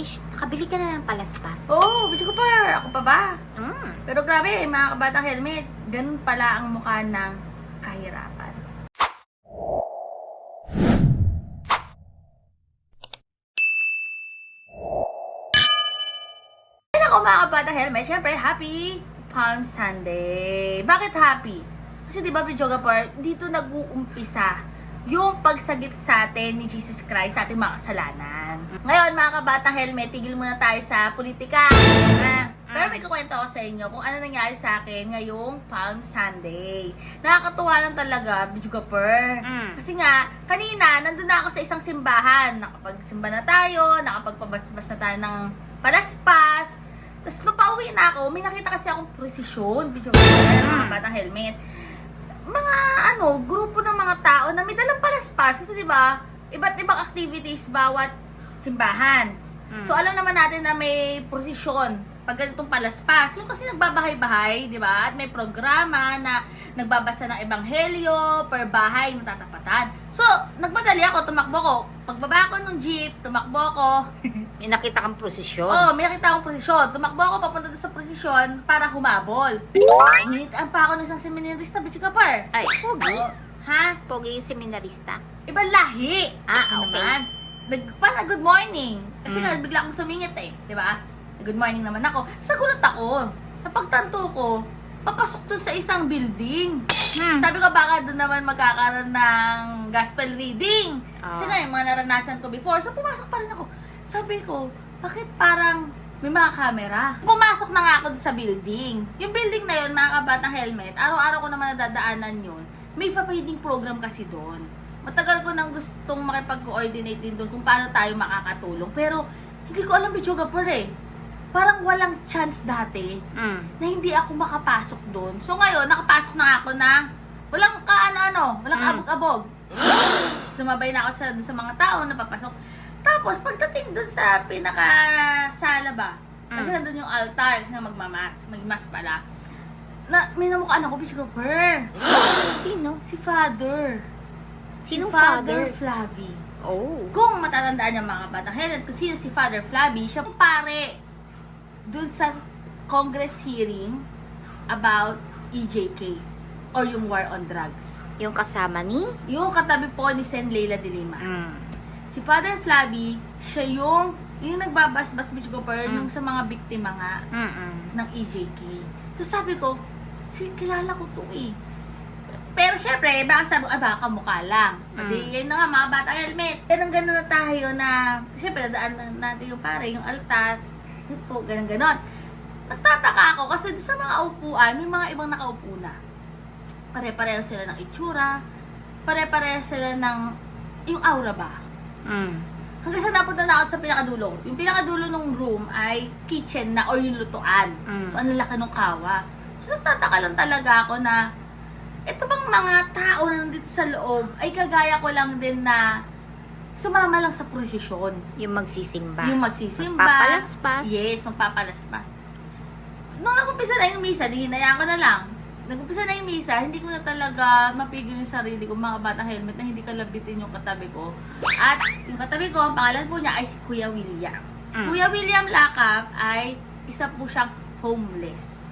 Ish, nakabili ka na ng palaspas. Oo, oh, bitch ko pa. Ako pa ba? Mm. Pero grabe, mga kabatang helmet, ganun pala ang mukha ng kahirapan. Ayun ako mga kabatang helmet, syempre happy Palm Sunday. Bakit happy? Kasi di ba, Bidjogapur, dito nag-uumpisa yung pagsagip sa atin ni Jesus Christ sa ating mga kasalanan. Ngayon, mga kabatang helmet, tigil muna tayo sa politika. Ah, pero may kukwento ako sa inyo kung ano nangyari sa akin ngayong Palm Sunday. Nakakatuwa lang talaga, Bidjogapur. Mm. Kasi nga, kanina, nandun na ako sa isang simbahan. Nakapagsimba na tayo, nakapagpabasbas na tayo ng palaspas. Tapos nung pauwi na ako, may nakita kasi akong prosesyon, video mga batang helmet. Mga ano, grupo ng mga tao na may dalang palaspas. Kasi di ba iba't ibang activities bawat simbahan. Mm. So alam naman natin na may prosesyon pag ganitong palaspas. Yung kasi nagbabahay-bahay, di ba? At may programa na nagbabasa ng ebanghelyo per bahay na tatapatan. So, nagmadali ako, tumakbo ko. Pagbaba ko ng jeep, tumakbo ako. May nakita kang prosesyon. Oo, oh, may nakita akong prosesyon. Tumakbo ako papunta doon sa prosesyon para humabol. Hinitaan pa ako ng isang seminarista, bitch ka par. Ay, pogi. Ha? Pogi yung seminarista. Ibang lahi. Ah, Ano okay. naman? Nag, parang good morning. Kasi Mm. nga, bigla akong sumingit eh. Di ba? Good morning naman ako. Sagulat ako. Napagtanto ko, papasok doon sa isang building. Hmm. Sabi ko, baka doon naman magkakaroon ng gospel reading. Kasi Ah. nga, yung mga naranasan ko before. So, pumasok pa rin ako. Sabi ko, bakit parang may mga camera? Pumasok na nga ako sa building. Yung building na yun, mga kabatang helmet, araw-araw ko naman nadadaanan yun. May reading program kasi doon. Matagal ko nang gustong makipag-coordinate din doon kung paano tayo makakatulong. Pero, hindi ko alam, Bichugapur eh. Parang walang chance dati Mm. na hindi ako makapasok doon. So ngayon, nakapasok na ako na walang kaano-ano, walang Mm. abog-abog. Sumabay na ako sa, sa mga tao na papasok. Tapos, pagdating doon sa pinaka-sala ba, kasi Mm. nandun yung altar, kasi nga magmamas, magmas pala. Na, may namukhaan ako, bitch ko, per. Sino? Si Father. Sino si Father? Flavi. Oh. Kung matatandaan niyo mga batang helmet, kung sino si Father Flavi, siya yung pare dun sa Congress hearing about EJK or yung war on drugs. Yung kasama ni? Yung katabi po ni Sen Leila de Lima. Mm. Si Father Flavi, siya yung yung nagbabasbas bitch ko per Mm. nung sa mga biktima nga Mm-mm. ng EJK. So sabi ko, si kilala ko to eh. Pero syempre, baka sabi ko, ah, baka mukha lang. Pati Mm. yun na nga, mga bata helmet. Ganun ganun na tayo na, syempre, nadaan na natin yung pare, yung altar, po, ganun ganon. Nagtataka ako kasi sa mga upuan, may mga ibang nakaupo na. Pare-pareho sila ng itsura, pare-pareho sila ng, yung aura ba? Mm. Hanggang sa napunta na ako sa pinakadulo. Yung pinakadulo ng room ay kitchen na or yung lutuan. Mm. So, ang laki ng kawa. So, nagtataka lang talaga ako na ito bang mga tao na nandito sa loob ay kagaya ko lang din na sumama lang sa prosesyon. Yung magsisimba. Yung magsisimba. Magpapalaspas. Yes, magpapalaspas. Nung nagumpisa na yung misa, di hinayaan ko na lang. Nagumpisa na yung misa, hindi ko na talaga mapigil yung sarili ko, mga bata helmet, na hindi kalabitin yung katabi ko. At yung katabi ko, ang pangalan po niya ay si Kuya William. Mm. Kuya William Lakap ay isa po siyang homeless.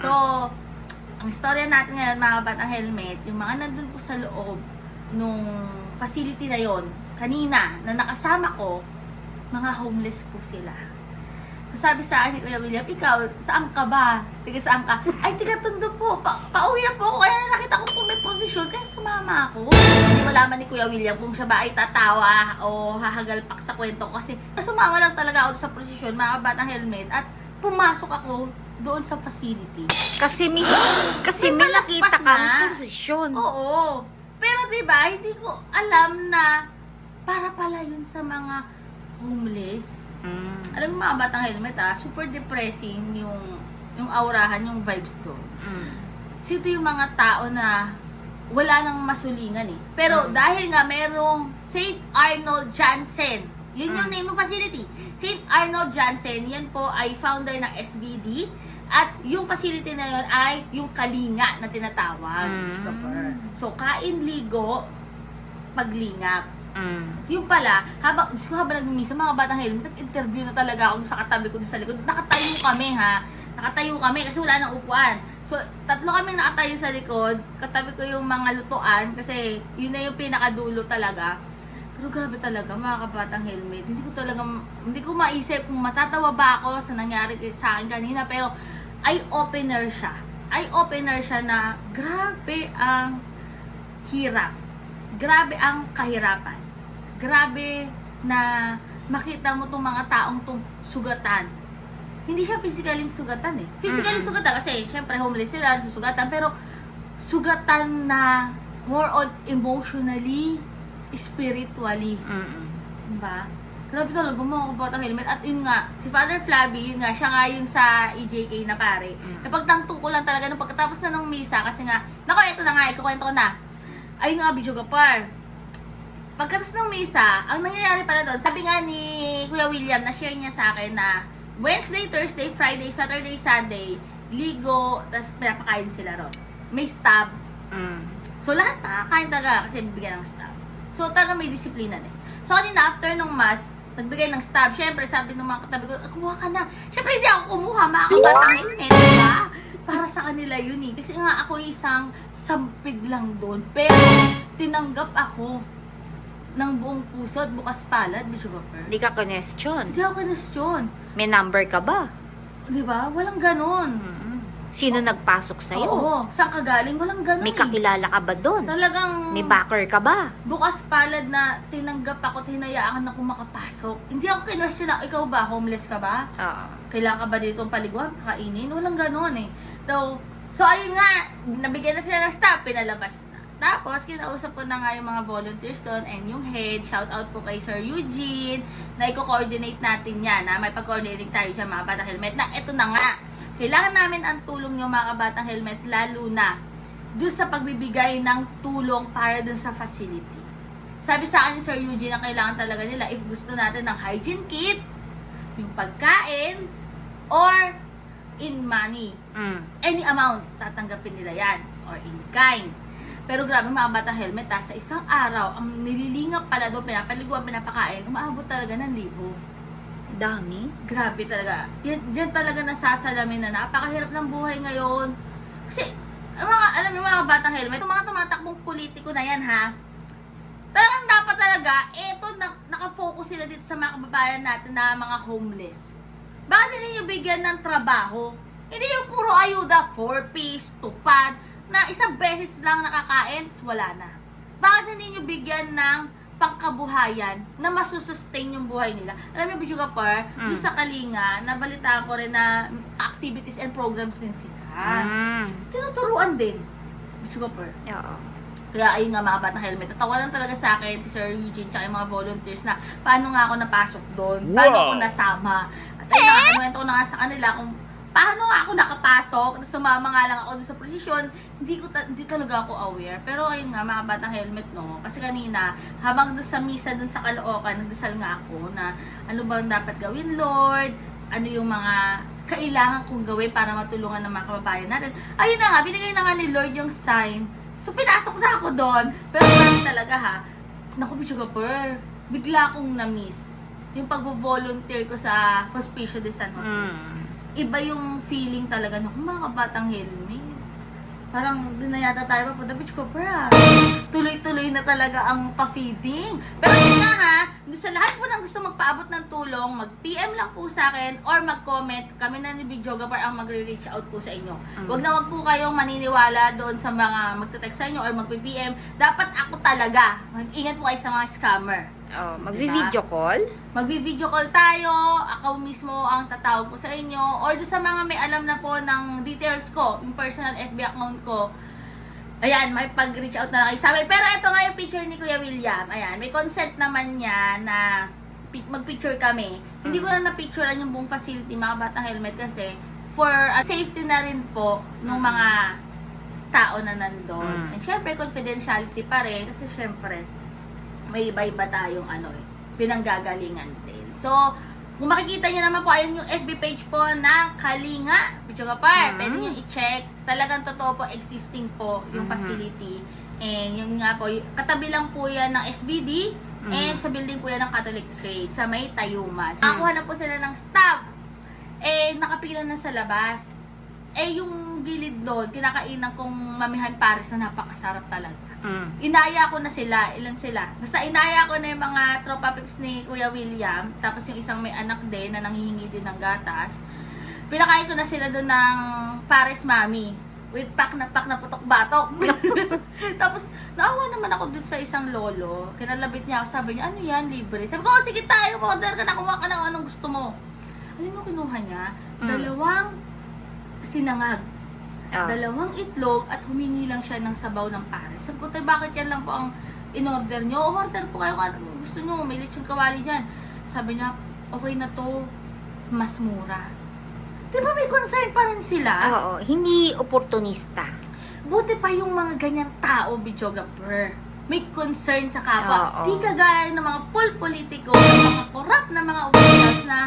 So, ang istorya natin ngayon, mga batang helmet, yung mga nandun po sa loob nung facility na yon kanina, na nakasama ko, mga homeless po sila. Sabi sa akin ni Kuya William, ikaw, saan ka ba? Tiga saan ka? Ay, tiga tondo po. Pa pauwi na po ako. Kaya na nakita ko po may prosesyon. Kaya sumama ako. Hindi malaman ni Kuya William kung siya ba ay tatawa o hahagalpak sa kwento ko. Kasi sumama lang talaga ako sa prosesyon, mga batang helmet. At pumasok ako doon sa facility. Kasi may, kasi May nakita kang na. prosesyon. Oo. Pero 'di ba, hindi ko alam na para pala yun sa mga homeless. Mm. Alam mo mga batang helmet ah, super depressing yung yung aurahan, yung vibes doon. Mm. Sito yung mga tao na wala nang masulingan eh. Pero Mm. dahil nga merong St. Arnold Janssen, yun yung Mm. name ng facility. St. Arnold Janssen, yan po ay founder ng SVD. At yung facility na yun ay yung Kalinga na tinatawag. Mm. So, kain, ligo, paglingap. Mm. So, yung pala, habang, Diyos ko, habang nagmimisa, mga batang helmet, nag-interview na talaga ako sa katabi ko sa likod. Nakatayo kami, ha? Nakatayo kami kasi wala nang upuan. So, tatlo kami nakatayo sa likod. Katabi ko yung mga lutuan kasi yun na yung pinakadulo talaga. Pero grabe talaga, mga kabatang helmet. Hindi ko talaga, hindi ko maisip kung matatawa ba ako sa nangyari sa akin kanina. Pero, eye-opener siya. Eye-opener siya na grabe ang hirap. Grabe ang kahirapan. Grabe na makita mo tong mga taong tong sugatan. Hindi siya physically sugatan eh. Physically Mm. sugatan kasi syempre homeless sila, susugatan. Pero sugatan na more on emotionally, spiritually. Mm. Diba? Grabe talaga mga kabatang helmet. At yun nga, si Father Flabby, yun nga, siya nga yung sa EJK na pare. Mm. Napagtangto ko lang talaga nung pagkatapos na ng misa kasi nga, nako, ito na nga, ikukwento ko na. Ayun nga, Bidyo Gapar. Pagkatapos ng misa, ang nangyayari pala doon, sabi nga ni Kuya William, na share niya sa akin na Wednesday, Thursday, Friday, Saturday, Sunday, ligo, tapos pinapakain sila ron. May stab, Mm. So, lahat nakakain talaga kasi bibigyan ng stab. So, talaga may disiplina eh. So, kanina after nung mass, nagbigay ng stab. Siyempre, sabi ng mga katabi ko, "Ah, kumuha ka na. Siyempre, hindi ako kumuha. Mga kabatang helmet, diba? Para sa kanila yun eh. Kasi nga ako isang sampid lang doon. Pero, tinanggap ako ng buong puso at bukas palad, Bishop Gopper. Hindi ka question. Hindi ako kinestyon. May number ka ba? Di ba? Walang ganon. Mm. Sino nagpasok sa'yo? Oo. Saan ka galing? Walang ganon May eh. kakilala ka ba doon? Talagang... May backer ka ba? bukas palad na tinanggap ako, tinayaan ako makapasok. Hindi ako kinwestiyon na, ikaw ba, homeless ka ba? Oo. Kailangan ka ba dito ang paliguan, kainin? Walang ganon eh. So, so ayun nga, nabigyan na sila ng staff, pinalabas na. Tapos, kinausap ko na nga yung mga volunteers doon and yung head, shout out po kay Sir Eugene, na i-coordinate natin yan, na may pag-coordinate tayo dyan mga batang helmet, na ito na nga, kailangan namin ang tulong nyo mga kabatang helmet, lalo na doon sa pagbibigay ng tulong para dun sa facility. Sabi sa akin ni Sir Eugene na kailangan talaga nila if gusto natin ng hygiene kit, yung pagkain, or in money. Mm. Any amount, tatanggapin nila yan. Or in kind. Pero grabe mga bata helmet ha, sa isang araw, ang nililingap pala doon, pinapaliguan, pinapakain, umaabot talaga ng libo. Dami. Grabe talaga. Yan, yan talaga nasasalamin na napakahirap ng buhay ngayon. Kasi, ang mga, alam niyo mga batang helmet, yung mga tumatakbong politiko na yan ha, talagang dapat talaga, eto, na, nakafocus sila dito sa mga kababayan natin na mga homeless. Bakit hindi nyo bigyan ng trabaho? Hindi yung puro ayuda, 4 piece, tupad, na isang beses lang nakakain, wala na. Bakit hindi nyo bigyan ng pangkabuhayan na masusustain yung buhay nila. Alam niyo, Bidyo Kapar, Mm. yung sa Kalinga, nabalitaan ko rin na activities and programs din sila. Mm. Tinuturuan din. Bidyo Kapar. Oo. Kaya ayun nga mga batang helmet. Natawa lang talaga sa akin si Sir Eugene tsaka yung mga volunteers na paano nga ako napasok doon, paano Wow! ako nasama. At ayun nga, kinuwento ko na nga sa kanila kung paano ako nakapasok, sumama nga lang ako sa posisyon, hindi ko ta- hindi talaga ako aware. Pero ayun nga, mga batang helmet, no? Kasi kanina, habang doon sa misa doon sa Caloocan, nagdasal nga ako na ano bang dapat gawin, Lord? Ano yung mga kailangan kong gawin para matulungan ng mga kababayan natin. Ayun na nga, binigay na nga ni Lord yung sign. So, pinasok na ako doon. Pero talaga ha, naku, Bichugapur, bigla akong na-miss yung pag-volunteer ko sa Hospicio de San Jose Mm. Iba yung feeling talaga na kung mga kabatang helmet. Parang doon na yata tayo papunta, bitch ko, bra. Tuloy-tuloy na talaga ang pa-feeding. Pero yun nga ha, sa lahat po ng gusto magpaabot ng tulong, mag-PM lang po sa akin or mag-comment. Kami na ni Big Jogapar ang magre-reach out po sa inyo. Mm. Huwag na wag po kayong maniniwala doon sa mga magte-text sa inyo or mag-PM. Dapat ako talaga. Mag-ingat po kayo sa mga scammer. Oh, magvi-video call? Magbi-video call tayo, ako mismo ang tatawag po sa inyo, or doon sa mga may alam na po ng details ko, yung personal FB account ko, ayan, may pag-reach out na lang kayo sa amin. Pero ito nga yung picture ni Kuya William, ayan, may consent naman niya na pi- mag-picture kami. Hindi ko na na-picturean yung buong facility, mga batang helmet, kasi for uh, safety na rin po ng mga tao na nandun. Mm. And syempre, confidentiality pa rin, kasi syempre, may iba-iba tayong ano pinanggagalingan din. So, kung makikita nyo naman po, ayun yung FB page po ng Kalinga, Pichogapar. Mhm. Pwede nyo i-check. Talagang totoo po, existing po yung Mhm. facility. And yun nga po, katabi lang po yan ng SBD. Mm. And sa building po yan ng Catholic Faith, sa may Tayuman. Nakakuha na po sila ng staff. Eh, nakapila na sa labas. Eh, yung gilid doon, kinakainan kong mamihan pares na napakasarap talaga. Mm. Inaya ko na sila, ilan sila. Basta inaya ko na yung mga tropa pips ni Kuya William, tapos yung isang may anak din na nanghihingi din ng gatas. Pinakain ko na sila doon ng pares mami with pack na pack na putok-batok. tapos, naawa naman ako dun sa isang lolo. Kinalabit niya ako, sabi niya, ano yan, libre? Sabi ko, oh, sige tayo, order ka na, kumuha ka na anong gusto mo. Alam mo, kinuha niya? Mm. Dalawang sinangag Oh. dalawang itlog at humingi lang siya ng sabaw ng pares. Sabi ko, "Tay, bakit yan lang po ang in-order nyo? Order po kayo kung gusto nyo. May lechon kawali dyan. Sabi niya, okay na to. Mas mura. Di ba may concern pa rin sila? Oo, hindi oportunista. Buti pa yung mga ganyang tao, videographer. May concern sa kapwa. Oo. Di kagaya ng mga pol-politiko, ng mga korap na mga officials na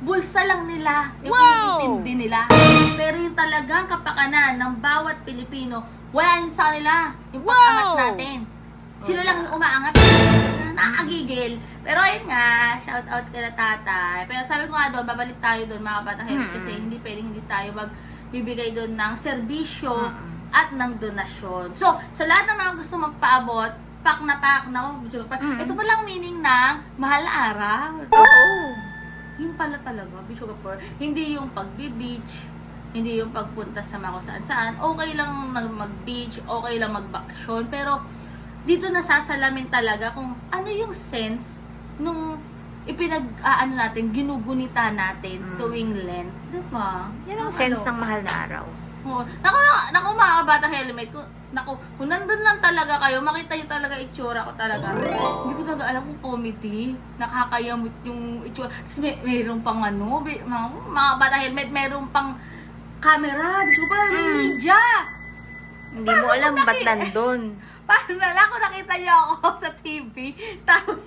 bulsa lang nila yung Wow! iniintindi nila. Pero yung talagang kapakanan ng bawat Pilipino, wala yun sa kanila. Yung Wow! pag-angat natin. Sila lang yung umaangat. Nakakagigil. Pero ayun nga, shout out kay tatay. Pero sabi ko nga doon, babalik tayo doon mga helmet Mm-mm. kasi hindi pwedeng hindi tayo magbibigay doon ng serbisyo Mm-mm. at ng donasyon. So, sa lahat ng mga gusto magpaabot, pak na pak na, oh, video pa. Mm. Ito palang meaning ng mahal na araw. Oo. Yun pala talaga, Kapor. Hindi yung pagbi-beach, hindi yung pagpunta sa mga kung saan-saan. Okay lang mag-beach, okay lang magbakasyon, pero dito nasasalamin talaga kung ano yung sense nung ipinag aano natin, ginugunita natin Mm. tuwing Lent. Diba? Yan ang Ang sense ano. ng mahal na araw. Oo. Naku, naku, naku mga kabata helmet ko. Naku, kung nandun lang talaga kayo, makita nyo talaga itsura ko talaga. Hindi ko talaga alam kung comedy. Nakakayamot yung itsura. Tapos may, mayroon pang ano, may- mga, mga bata helmet, mayroon pang camera. Bicho pa, may Mm. media. Hindi mo alam ba't nandun. Paano na lang kung nakita niyo ako sa TV. Tapos,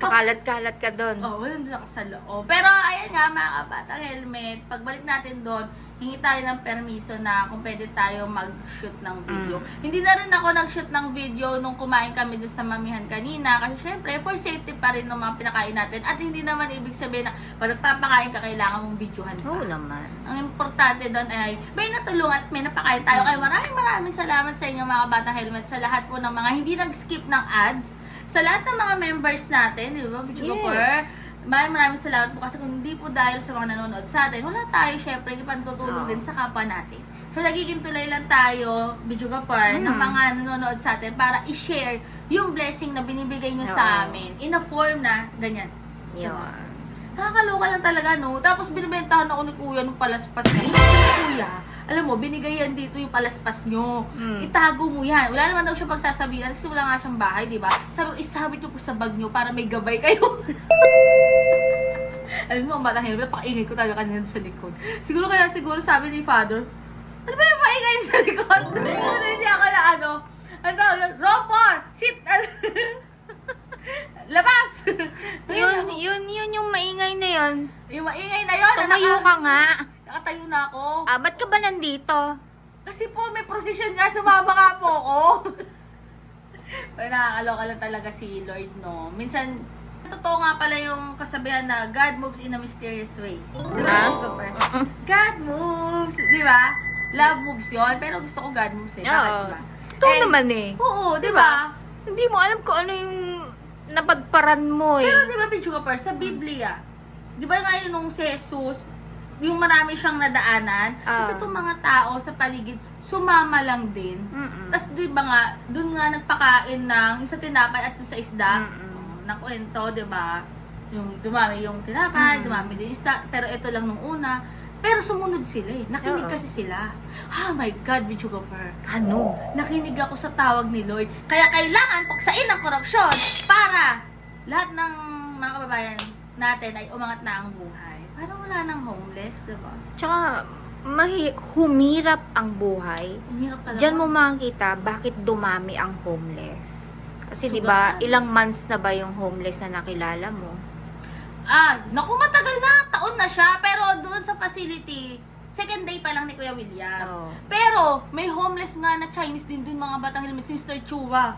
ko. Kakalat-kalat ka doon. Oo, oh, nandun ako sa loob. Pero ayan nga mga kabatang helmet, pagbalik natin doon, hingi tayo ng permiso na kung pwede tayo mag-shoot ng video. Hindi na rin ako nag-shoot ng video nung kumain kami doon sa mamihan kanina kasi syempre for safety pa rin ng mga pinakain natin at hindi naman ibig sabihin na pag nagpapakain ka kailangan mong videohan pa. Oo naman. Ang importante doon ay may natulungan at may napakain tayo. Kaya maraming maraming salamat sa inyo mga batang helmet sa lahat po ng mga hindi nag-skip ng ads. Sa lahat ng mga members natin, di ba? Yes. Maraming maraming salamat po kasi kung hindi po dahil sa mga nanonood sa atin, wala tayo syempre hindi pantutulong Oo. din sa kapwa natin. So nagiging tulay lang tayo, Bicho Gapar, ng Mm. mga nanonood sa atin para i-share yung blessing na binibigay nyo Oo. sa amin in a form na ganyan. Yun. Nakakaloka lang talaga, no? Tapos binibentahan ako ni Kuya nung palaspas niya. Kuya, alam mo, binigay yan dito yung palaspas nyo. Mm. Itago mo yan. Wala naman daw siya pagsasabihan kasi wala nga siyang bahay, di ba? Sabi ko, isabit nyo po sa bag nyo para may gabay kayo. alam mo, ang batang helmet, pakaingay ko talaga kanina sa likod. Siguro kaya siguro sabi ni Father, ano ba yung maingay sa likod? Ano hindi ako na ano, ano tawag yun? Rompor! Sit! Labas! Yun, yun, yun yung maingay na yun. Yung maingay na yun. Tumayo ka nga. Nakatayo na ako. Ah, ba't ka ba nandito? Kasi po, may procession nga, sumama nga po ako. Pero nakakaloka lang talaga si Lord, no? Minsan, totoo nga pala yung kasabihan na God moves in a mysterious way. Di ba? Gopher? God moves! Di ba? Love moves yon pero gusto ko God moves eh. Bakit Oo. ba? Eh, naman eh. Oo, di ba? Hindi mo alam kung ano yung napagparan mo eh. Pero di ba, Pichuga Par, sa Biblia, di ba nga yun nung si Jesus, yung marami siyang nadaanan, Ah. kasi itong mga tao sa paligid, sumama lang din. Mm-mm. Tapos di ba nga, dun nga nagpakain ng yung sa tinapay at yung sa isda, Mm-mm. Oh, nakwento, di ba? Yung dumami yung tinapay, Mm. dumami din isda, pero ito lang nung una. Pero sumunod sila eh. Nakinig Oo. kasi sila. Oh my God, Bichugaper. Ano? Nakinig ako sa tawag ni Lord. Kaya kailangan paksain ang korupsyon para lahat ng mga kababayan natin ay umangat na ang buhay. Para wala nang homeless, di ba? Tsaka, mahi- humirap ang buhay. Umirap talaga. Diyan mo makikita bakit dumami ang homeless. Kasi 'di ba, ilang months na ba yung homeless na nakilala mo? Ah, naku, matagal na. Taon na siya. Pero doon sa facility, second day pa lang ni Kuya William. Oo. Pero, may homeless nga na Chinese din doon mga batang helmet, si Mr. Chua.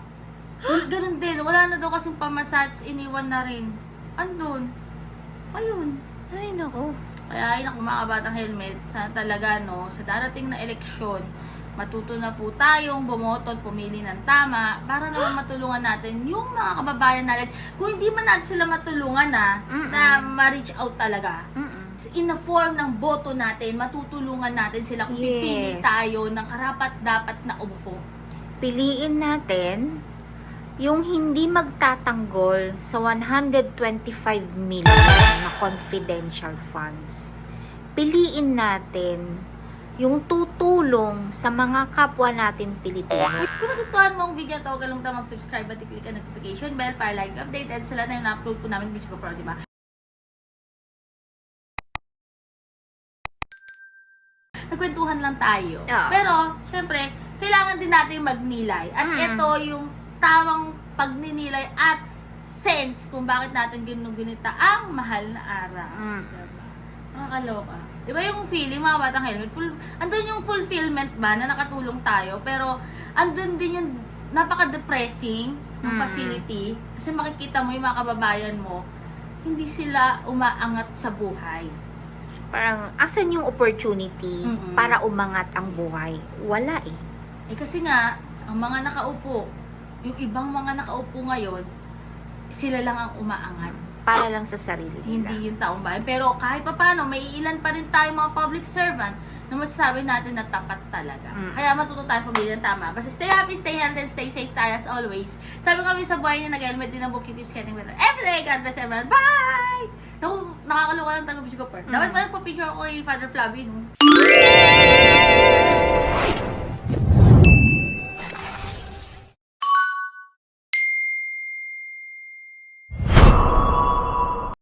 Ganun din. Wala na daw kasing pamasats, iniwan na rin. Andun. Ayun. Ay, nako. Kaya ay naku mga batang helmet, sana talaga no, sa darating na eleksyon, matuto na po tayong bumoto at pumili ng tama para naman matulungan natin yung mga kababayan natin. Kung hindi man natin sila matulungan na, Mm-mm. na ma-reach out talaga, Mm-mm. in the form ng boto natin, matutulungan natin sila kung pipili Yes. tayo ng karapat dapat na umupo. Piliin natin yung hindi magtatanggol sa 125 million na confidential funds. Piliin natin yung tutulong sa mga kapwa natin Pilipino. Kung nagustuhan mo ang video to, huwag kalimutan mag-subscribe at i-click ang notification bell para like updated sila na yung na-upload po namin video ko pro, di ba? Nagkwentuhan lang tayo. Oo. Pero, syempre, kailangan din natin magnilay. At Mm. ito yung tamang pagninilay at sense kung bakit natin ginugunita ang mahal na araw. Mm. Diba? Nakakaloka. Diba yung feeling, mga batang helmet? Full, andun yung fulfillment ba na nakatulong tayo, pero andun din yung napaka-depressing ng Mm. facility. Kasi makikita mo yung mga kababayan mo, hindi sila umaangat sa buhay. Parang, asan yung opportunity Mm-mm. para umangat ang buhay? Wala eh. Eh kasi nga, ang mga nakaupo, yung ibang mga nakaupo ngayon, sila lang ang umaangat. Para lang sa sarili nila. Hindi yung taong bayan. Pero kahit pa paano, may ilan pa rin tayo mga public servant na masasabi natin na tapat talaga. Mm. Kaya matuto tayo pumili ng tama. Basta stay happy, stay healthy, and stay safe tayo as always. Sabi kami sa buhay niya, nag-helmet din ang booking tips getting better. Every day, God bless everyone. Bye! Naku, nakakaloka lang tago ko. Dapat Mm. pala pa-picture ako kay Father Flavio. no?